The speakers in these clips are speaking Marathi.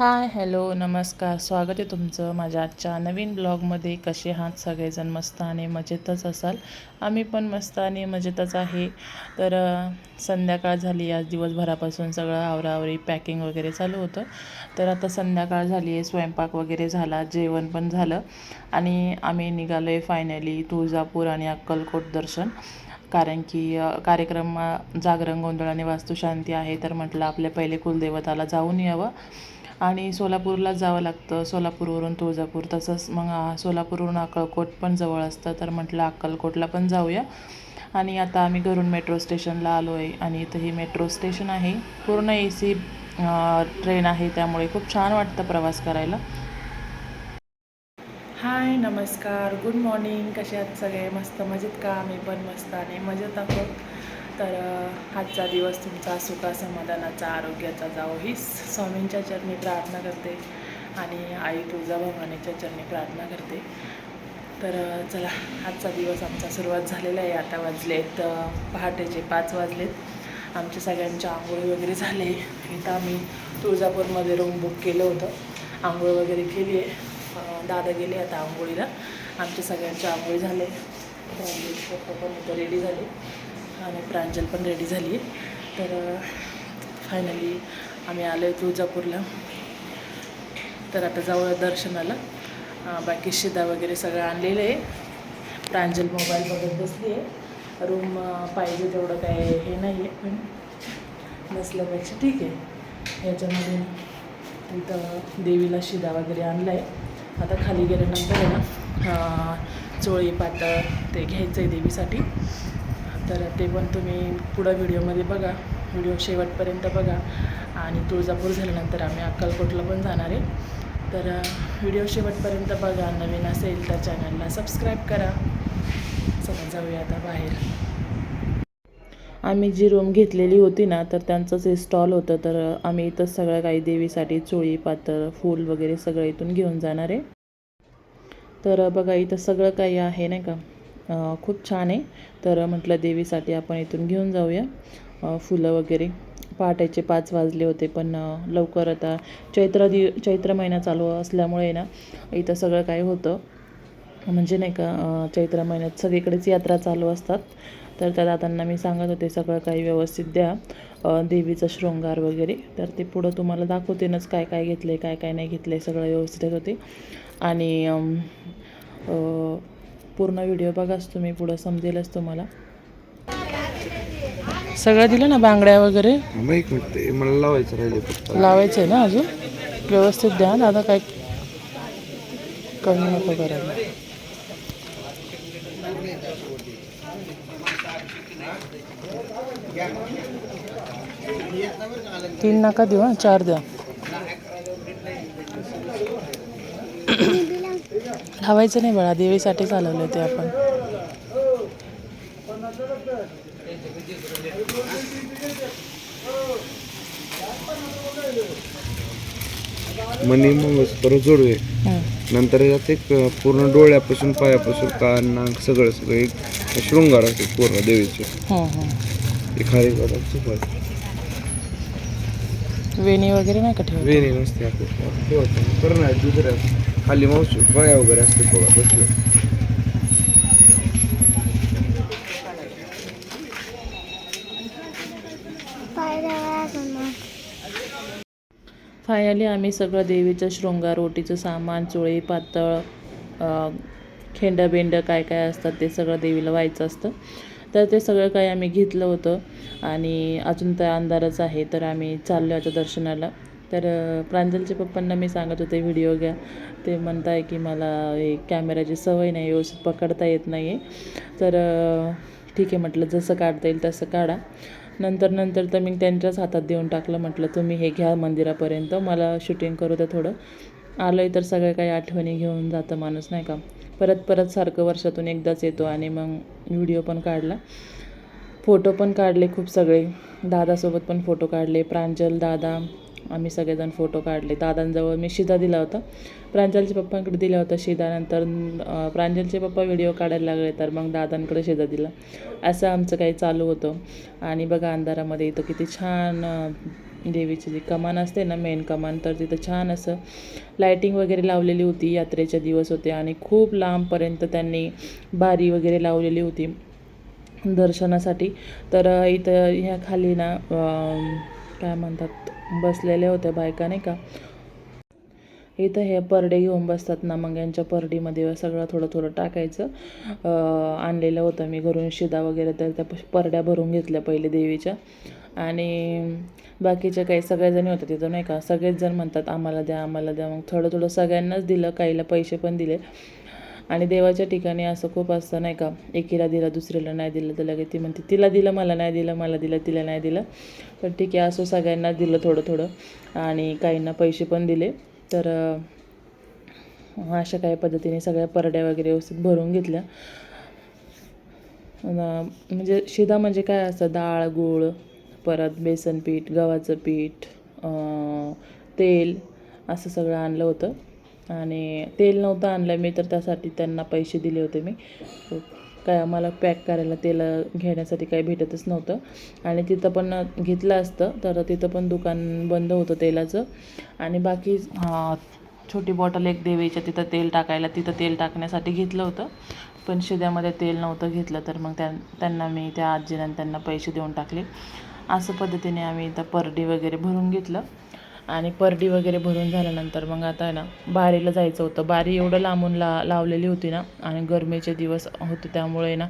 हाय हॅलो नमस्कार. स्वागत आहे तुमचं माझ्या आजच्या नवीन ब्लॉगमध्ये. कसे आहात सगळेजण? मस्त आणि मजेतच असाल? आम्ही पण मस्त आणि मजेतच आहे. तर संध्याकाळ झाली. आज दिवसभरापासून सगळं आवरावरी पॅकिंग वगैरे चालू होतं. तर आता संध्याकाळ झाली आहे. स्वयंपाक वगैरे झाला. जेवण पण झालं. आणि आम्ही निघालो आहे फायनली तुळजापूर आणि अक्कलकोट दर्शन. कारण की कार्यक्रम जागरण गोंधळ आणि वास्तुशांती आहे. तर म्हटलं आपल्या पहिले कुलदेवताला जाऊन यावं. आणि सोलापूरला जावं लागतं. सोलापूरवरून तुळजापूर. तसंच मग सोलापूरवरून अक्कलकोट पण जवळ असतं. तर म्हटलं अक्कलकोटला पण जाऊया. आणि आता आम्ही घरून मेट्रो स्टेशनला आलो आहे आणि इथं हे मेट्रो स्टेशन आहे. पूर्ण ए सी ट्रेन आहे. त्यामुळे खूप छान वाटतं प्रवास करायला. हाय नमस्कार. Good morning. कसे आहात सगळे? मस्त मजेत का? मी पण मस्त आणि मजेत आहोत. तर आजचा दिवस तुमचा सुखा समाधानाचा आरोग्याचा जावो ही स्वामींच्या चरणी प्रार्थना करते आणि आई तुळजाभवानीच्या चरणी प्रार्थना करते. तर चला आजचा दिवस आमचा सुरुवात झालेला आहे. आता वाजलेत पहाटेचे पाच वाजलेत. आमच्या सगळ्यांच्या आंघोळी वगैरे झाले. इथं आम्ही तुळजापूरमध्ये रूम बुक केलं होतं. आंघोळ वगैरे केली आहे. दादा गेले आता आंघोळीला. आमच्या सगळ्यांच्या आंघोळी झाले. पण रेडी झाले. आणि प्रांजल पण रेडी झाली. आहे तर फायनली आम्ही आलो आहे तुळजापूरला. तर आता जाऊया दर्शनाला. बाकी शिदा वगैरे सगळं आणलेलं आहे. प्रांजल मोबाईल बघत बसली आहे रूम पाहिजे तेवढं काय हे नाही आहे पण नसल्यापेक्षा ठीक आहे. याच्यामध्ये इथं देवीला शिदा वगैरे आणला आहे आता खाली गेल्यानंतर आहे ना चोळी पातळ ते घ्यायचं आहे देवीसाठी. तर ते पण तुम्ही पुढं व्हिडिओमध्ये बघा. व्हिडिओ शेवटपर्यंत बघा. आणि तुळजापूर झाल्यानंतर आम्ही अक्कलकोटला पण जाणार आहे. तर व्हिडिओ शेवटपर्यंत बघा. नवीन असेल तर चॅनलला सबस्क्राईब करा. चला जाऊया आता बाहेर. आम्ही जी रूम घेतलेली होती ना तर त्यांचंच हे स्टॉल होतं. तर आम्ही इथंच सगळं काही देवीसाठी चोळी पातळ फूल वगैरे सगळं इथून घेऊन जाणार आहे. तर बघा इथं सगळं काही आहे नाही का? खूप छान आहे. तर म्हटलं देवीसाठी आपण इथून घेऊन जाऊया. फुलं वगैरे. पहाटेचे पाच वाजले होते पण लवकर आता चैत्र दि चैत्र महिना चालू असल्यामुळे ना इथं सगळं काही होतं. म्हणजे नाही का चैत्र महिन्यात सगळीकडेच यात्रा चालू असतात. तर त्या दादांना मी सांगत होते सगळं काही व्यवस्थित द्या. देवीचं शृंगार वगैरे. तर ते पुढं तुम्हाला दाखवतेनच काय काय घेतलं आहे काय काय नाही घेतलं आहे सगळं व्यवस्थित होते. आणि पूर्ण व्हिडिओ बघाच तुम्ही पुढं समजेलच तुम्हाला. सगळं दिलं ना बांगड्या वगैरे? मला लावायचं राहिले लावायचं आहे ना अजून? व्यवस्थित द्या दादा काय कमी नको करायला. तीन नका देऊ हां चार द्या. लावायचं नाही बाळा देवीसाठी चालवलं ते आपण. मनी मग परत जोडवे. नंतर यात एक पूर्ण डोळ्यापासून पायापासून कान नाक सगळं सगळं एक शृंगार असते पूर्ण देवीचे. ते खाली वेणी वगैरे नाही का ठेवत? वेणी नसते आपल्या ठेवत. दुसऱ्या खाली मावशी पाया वगैरे असते बघा बसलं. फायनली आम्ही सगळं देवीचं शृंगार ओटीचं सामान चोळी पातळ अं, काय काय असतात ते सगळं देवीला व्हायचं असतं. तर ते सगळं काही आम्ही घेतलं होतं आणि अजून तर अंधारच आहे तर आम्ही चाललो आता दर्शनाला. तर प्रांजलच्या पप्पांना मी सांगत होते व्हिडिओ घ्या. ते म्हणताय की मला हे कॅमेराची सवय नाही व्यवस्थित पकडता येत नाही आहे तर ठीक आहे म्हटलं जसं काढता येईल तसं काढा. नंतर नंतर तर मी त्यांच्याच हातात देऊन टाकलं म्हटलं तुम्ही हे घ्या मंदिरापर्यंत मला शूटिंग करू द्या थोडं. आलं आहे तर सगळ्या काही आठवणी घेऊन जातं माणूस नाही का? परत परत सारखं वर्षातून एकदाच येतो आणि मग व्हिडिओ पण काढला. फोटो पण काढले खूप सगळे. दादासोबत पण फोटो काढले. प्रांजल दादा आम्ही सगळेजण फोटो काढले. दादांजवळ मी शिदा दिला होता. प्रांजलच्या पप्पांकडे दिला होता शिदा. नंतर प्रांजलचे पप्पा व्हिडिओ काढायला लागले तर मग दादांकडे शिदा दिला. असं आमचं काही चालू होतं. आणि बघा अंधारामध्ये इथं किती छान देवीची जी कमान असते ना मेन कमान तर तिथं छान असं लायटिंग वगैरे लावलेली होती. यात्रेचे दिवस होते आणि खूप लांबपर्यंत त्यांनी बारी वगैरे लावलेली होती दर्शनासाठी. तर इथं ह्या खाली ना काय म्हणतात बसलेल्या होत्या बायका नाही का? इथं हे परडे घेऊन बसतात ना मग यांच्या परडीमध्ये सगळं थोडं थोडं टाकायचं. आणलेलं होतं मी घरून शिदा वगैरे तर त्या परड्या भरून घेतल्या पहिले देवीच्या. आणि बाकीच्या काही सगळ्याजणी होत्या तिथं नाही का? सगळेच जण म्हणतात आम्हाला द्या आम्हाला द्या. मग थोडं थोडं सगळ्यांनाच दिलं काहीला पैसे पण दिले. आणि देवाच्या ठिकाणी असं खूप असतं नाही का एकीला दिलं दुसरीला नाही दिलं तर लगेच ती म्हणते तिला दिलं मला नाही दिलं मला दिलं तिला नाही दिलं. तर ठीक आहे असं सगळ्यांना दिलं थोडं थोडं. आणि काहींना पैसे पण दिले. तर अशा काही पद्धतीने सगळ्या परड्या वगैरे व्यवस्थित भरून घेतल्या. म्हणजे शिदा म्हणजे काय असतं? डाळ गूळ परत बेसन पीठ गव्हाचं पीठ तेल असं सगळं आणलं होतं. आणि तेल नव्हतं आणलं मी तर त्यासाठी त्यांना पैसे दिले होते मी. काय आम्हाला पॅक करायला तेल घेण्यासाठी काही भेटतच नव्हतं. आणि तिथं पण घेतलं असतं तर तिथं पण दुकान बंद होतं तेलाचं. आणि बाकी छोटी बॉटल एक देवीच्या तिथं तेल टाकायला तिथं तेल टाकण्यासाठी घेतलं होतं. पण शिद्यामध्ये तेल नव्हतं घेतलं तर मग त्या त्यांना मी त्या आजीनं त्यांना पैसे देऊन टाकले. असं पद्धतीने आम्ही इथं परडी वगैरे भरून घेतलं. आणि परडी वगैरे भरून झाल्यानंतर मग आता आहे ना बारीला जायचं होतं. बारी एवढं लांबून ला लावलेली होती ना आणि गरमीचे दिवस होते त्यामुळे ना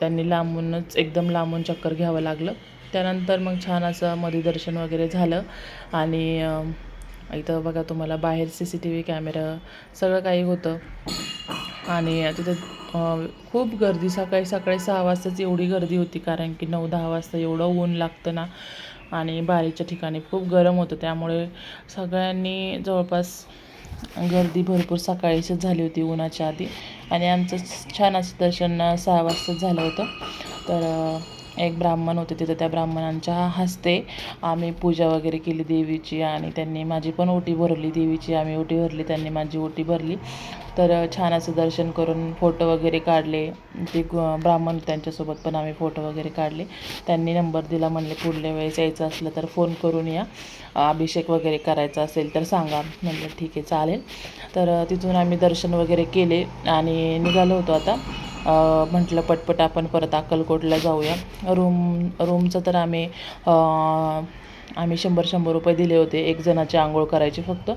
त्यांनी लांबूनच एकदम लांबून चक्कर घ्यावं लागलं. त्यानंतर मग छान असं मध्ये दर्शन वगैरे झालं आणि इथं बघा तुम्हाला बाहेर C C T V camera सगळं काही होतं. आणि तिथं खूप गर्दी सकाळी सकाळी सहा वाजताच एवढी गर्दी होती कारण की नऊ दहा वाजता एवढं ऊन लागतं ना. आणि बारीच्या ठिकाणी खूप गरम होतं. त्यामुळे सगळ्यांनी जवळपास गर्दी भरपूर सकाळीच झाली होती उन्हाच्या आधी. आणि आमचं छान असं दर्शन सहा वाजताच झालं होतं. तर एक ब्राह्मण होते तिथं. त्या ब्राह्मणांच्या हस्ते आम्ही पूजा वगैरे केली देवीची आणि त्यांनी माझी पण ओटी भरली. देवीची आम्ही ओटी भरली त्यांनी माझी ओटी भरली. तर छान असं दर्शन करून फोटो वगैरे काढले. ते ब्राह्मण त्यांच्यासोबत पण आम्ही फोटो वगैरे काढले. त्यांनी नंबर दिला म्हणले पुढल्या वेळेस यायचं असलं तर फोन करून या. अभिषेक वगैरे करायचा असेल तर सांगा. म्हणलं ठीक आहे चालेल. तर तिथून आम्ही दर्शन वगैरे केले आणि निघालो होतो आता. म्हटलं पटपट आपण परत अक्कलकोटला जाऊया. रूम रूमचं तर आम्ही आम्ही शंभर शंभर रुपये दिले होते एक जणाची आंघोळ करायची फक्त.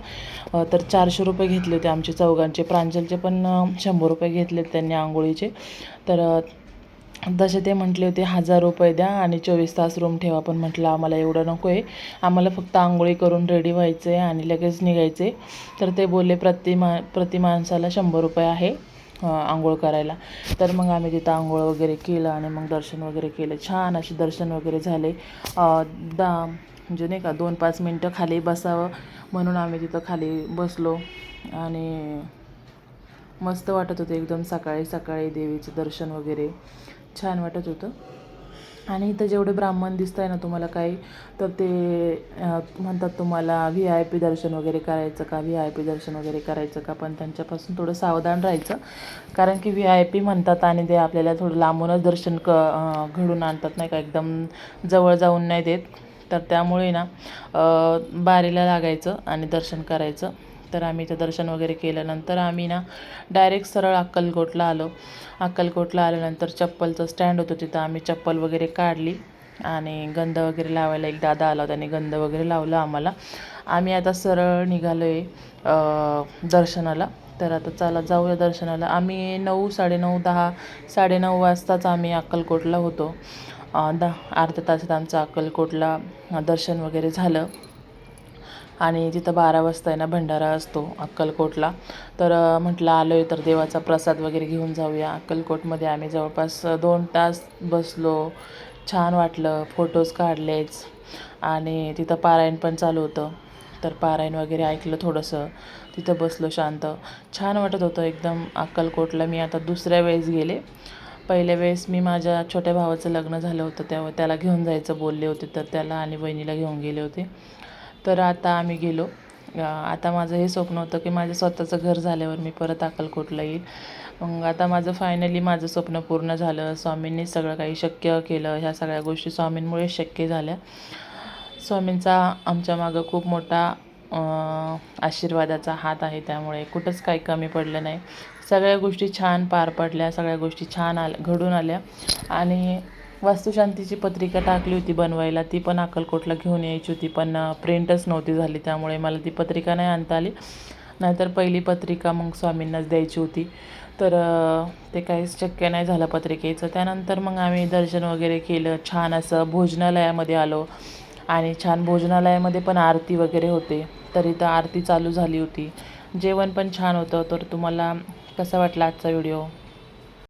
तर चारशे रुपये घेतले होते आमचे चौघांचे. प्रांजलचे पण शंभर रुपये घेतले त्यांनी आंघोळीचे. तर तसे ते म्हटले होते हजार रुपये द्या आणि चोवीस तास रूम ठेवा. पण म्हटलं आम्हाला एवढं नको आहे आम्हाला फक्त आंघोळी करून रेडी व्हायचं आहे आणि लगेच निघायचं आहे तर ते बोलले प्रति मा प्रति माणसाला शंभर रुपये आहे. आंघोळ करायला. तर मग आम्ही तिथं आंघोळ वगैरे केलं आणि मग दर्शन वगैरे केलं. छान असे दर्शन वगैरे झाले. अं, दा म्हणजे नाही का दोन पाच मिनटं खाली बसावं म्हणून आम्ही तिथं खाली बसलो. आणि मस्त वाटत होतं एकदम सकाळी सकाळी देवीचं दर्शन वगैरे. छान वाटत होतं. आणि इथं जेवढे ब्राह्मण दिसत आहे ना तुम्हाला काही तर ते म्हणतात तुम्हाला व्ही आय पी दर्शन वगैरे करायचं का? व्ही आय पी दर्शन वगैरे करायचं का? पण त्यांच्यापासून थोडं सावधान राहायचं. कारण की व्ही आय पी म्हणतात आणि ते आपल्याला थोडं लांबूनच दर्शन क घडून आणतात नाही का? एकदम जवळ जाऊन नाही देत. तर त्यामुळे ना बारीला लागायचं आणि दर्शन करायचं. तर आम्ही इथं दर्शन वगैरे केल्यानंतर आम्ही ना डायरेक्ट सरळ अक्कलकोटला आलो. अक्कलकोटला आल्यानंतर चप्पलचं स्टँड होतं तिथं. आम्ही चप्पल वगैरे काढली आणि गंध वगैरे लावायला एक दादा आला त्याने गंध वगैरे लावलं आम्हाला. आम्ही आता सरळ निघालो आहे दर्शनाला. तर आता चला जाऊया दर्शनाला. आम्ही नऊ साडेनऊ दहा साडेनऊ वाजताच आम्ही अक्कलकोटला होतो. अं, दहा अर्ध्या तासात आमचं अक्कलकोटला दर्शन वगैरे झालं. आणि तिथं बारा वाजता आहे ना भंडारा असतो अक्कलकोटला. तर म्हटलं आलो आहे तर देवाचा प्रसाद वगैरे घेऊन जाऊया. अक्कलकोटमध्ये आम्ही जवळपास दोन तास बसलो. छान वाटलं फोटोज काढलेच. आणि तिथं पारायण पण चालू होतं. तर पारायण वगैरे ऐकलं थोडंसं. तिथं बसलो शांत. छान वाटत होतं एकदम अक्कलकोटला. मी आता दुसऱ्या वेळेस गेले. पहिल्या वेळेस मी माझ्या छोट्या भावाचं लग्न झालं होतं. तेव्हा त्याला घेऊन जायचं बोलले होते. तर त्याला आणि बहिणीला घेऊन गेले होते. तर आता आम्ही गेलो. आता माझं हे स्वप्न होतं की माझं स्वतःचं घर झाल्यावर मी परत अक्कलकोटला येईल. मग आता माझं फायनली माझं स्वप्न पूर्ण झालं. स्वामींनी सगळं काही शक्य केलं. ह्या सगळ्या गोष्टी स्वामींमुळे शक्य झाल्या. स्वामींचा आमच्या मागं खूप मोठा आशीर्वादाचा हात आहे. त्यामुळे कुठंच काही कमी पडलं नाही. सगळ्या गोष्टी छान पार पडल्या. सगळ्या गोष्टी छान आल्या घडून आल्या. आणि वास्तुशांतीची पत्रिका टाकली होती बनवायला. ती पण अक्कलकोटला घेऊन यायची होती पण प्रिंटच नव्हती झाली. त्यामुळे मला ती पत्रिका नाही आणता आली. नाहीतर पहिली पत्रिका मग स्वामींनाच द्यायची होती. तर ते काहीच शक्य नाही झालं पत्रिकेचं. त्यानंतर मग आम्ही दर्शन वगैरे केलं. छान असं भोजनालयामध्ये आलो. आणि छान भोजनालयामध्ये पण आरती वगैरे होते. तरी तर आरती चालू झाली होती. जेवण पण छान होतं. तर तुम्हाला कसा वाटला आजचा व्हिडिओ?